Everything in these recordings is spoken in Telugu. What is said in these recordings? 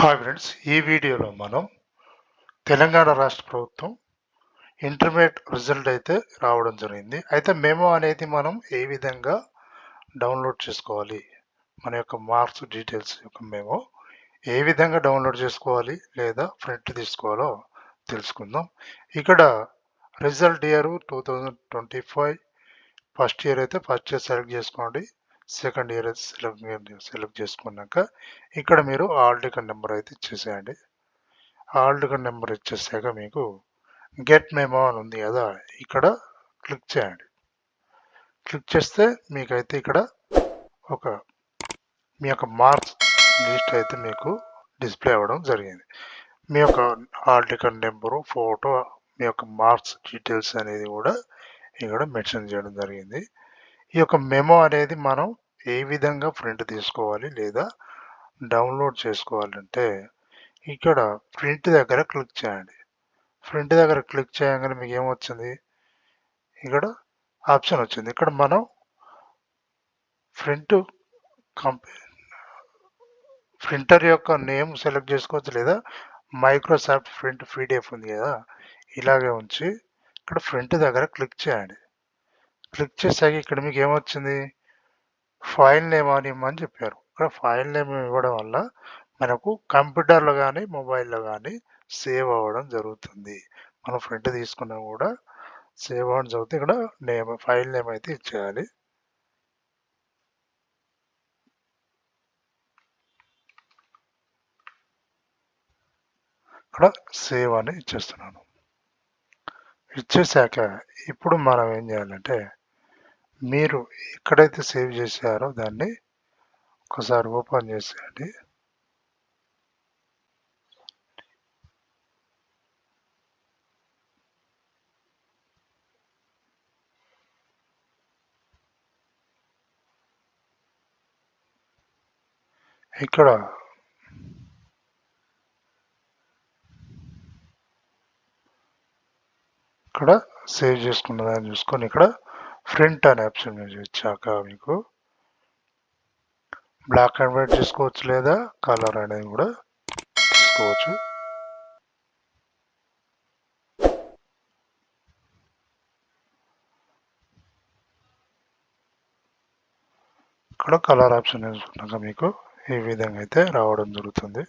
హాయ్ ఫ్రెండ్స్ ఈ వీడియోలో మనం తెలంగాణ రాష్ట్ర ప్రభుత్వం ఇంటర్మీడియట్ రిజల్ట్ అయితే రావడం జరిగింది. అయితే మేమో అనేది మనం ఏ విధంగా డౌన్లోడ్ చేసుకోవాలి? మన యొక్క మార్క్స్ డీటెయిల్స్ యొక్క మేమో ఏ విధంగా డౌన్లోడ్ చేసుకోవాలి లేదా ప్రింట్ తీసుకోవాలో తెలుసుకుందాం. ఇక్కడ result year two thousand twenty five first year అయితే ఫస్ట్ ఇయర్ సెలెక్ట్ చేసుకోండి. సెకండ్ ఇయర్ సెలెక్ట్ సెలెక్ట్ చేసుకున్నాక ఇక్కడ మీరు ఆల్ టికెట్ నెంబర్ అయితే ఇచ్చేసేయండి. ఆల్ టికెట్ నెంబర్ ఇచ్చేసాక మీకు గెట్ మేమో అని ఉంది కదా ఇక్కడ క్లిక్ చేయండి. క్లిక్ చేస్తే మీకైతే ఇక్కడ ఒక మీ యొక్క మార్క్స్ లిస్ట్ అయితే మీకు డిస్ప్లే అవ్వడం జరిగింది. మీ యొక్క హాల్ టికెట్ నెంబరు ఫోటో మీ యొక్క మార్క్స్ డీటెయిల్స్ అనేది కూడా ఇక్కడ మెన్షన్ చేయడం జరిగింది. ఈ యొక్క మెమో అనేది మనం ఏ విధంగా ప్రింట్ తీసుకోవాలి లేదా డౌన్లోడ్ చేసుకోవాలంటే ఇక్కడ ప్రింట్ దగ్గర క్లిక్ చేయండి. ప్రింట్ దగ్గర క్లిక్ చేయగానే మీకు ఏమొచ్చింది? ఇక్కడ ఆప్షన్ వచ్చింది. ఇక్కడ మనం ప్రింట్ కంపెనీ ప్రింటర్ యొక్క నేమ్ సెలెక్ట్ చేసుకోవచ్చు లేదా మైక్రోసాఫ్ట్ ప్రింట్ పీడిఎఫ్ ఉంది కదా ఇలాగే ఉంచి ఇక్కడ ప్రింట్ దగ్గర క్లిక్ చేయండి. క్లిక్ చేశాక ఇక్కడ మీకు ఏమొచ్చింది? ఫైల్ నేమ్ అని ఇవ్వమని చెప్పారు. ఇక్కడ ఫైల్ నేమ్ ఇవ్వడం వల్ల మనకు కంప్యూటర్లో కానీ మొబైల్లో కానీ సేవ్ అవ్వడం జరుగుతుంది. మనం ఫ్రంట్ తీసుకున్నా కూడా సేవ్ అవ్వడం జరుగుతుంది. ఇక్కడ నేమ్ ఫైల్ నేమ్ అయితే ఇచ్చేయాలి. ఇక్కడ సేవ్ అని ఇచ్చేస్తున్నాను. ఇచ్చేసాక ఇప్పుడు మనం ఏం చేయాలంటే మీరు ఎక్కడైతే సేవ్ చేశారో దాన్ని ఒకసారి ఓపెన్ చేసేయండి. ఇక్కడ ఇక్కడ సేవ్ చేసుకున్న దాన్ని చూసుకొని ఇక్కడ ప్రింట్ అనే ఆప్షన్ ఇచ్చాక మీకు. బ్లాక్ అండ్ వైట్ తీసుకోవచ్చు లేదా కలర్ అనేది కూడా తీసుకోవచ్చు. ఇక్కడ కలర్ ఆప్షన్ వేసుకున్నాక మీకు ఈ విధంగా అయితే రావడం జరుగుతుంది.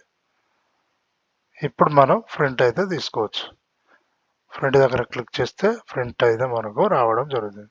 ఇప్పుడు మనం ఫ్రంట్ అయితే తీసుకోవచ్చు. ఫ్రంట్ దగ్గర క్లిక్ చేస్తే ఫ్రంట్ అయితే మనకు రావడం జరుగుతుంది.